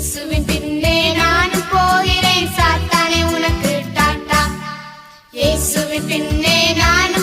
இயேசுவின் பின்னே நானும் போகிறேன். சாத்தானே உனக்கு டாட்டா. இயேசுவின் பின்னே நானும்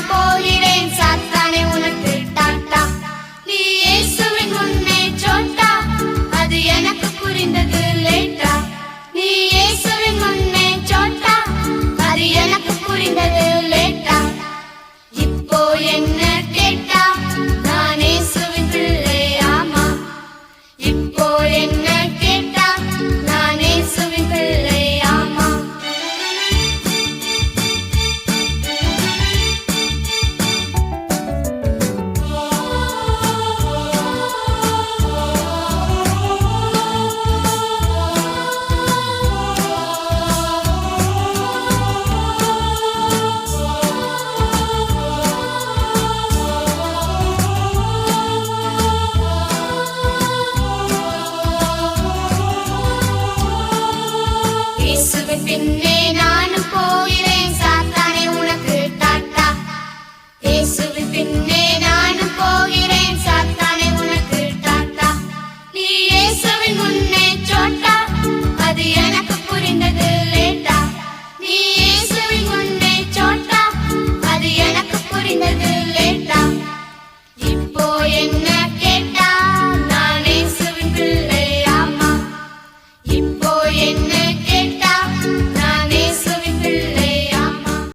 പിന്നെ നാനും പോയി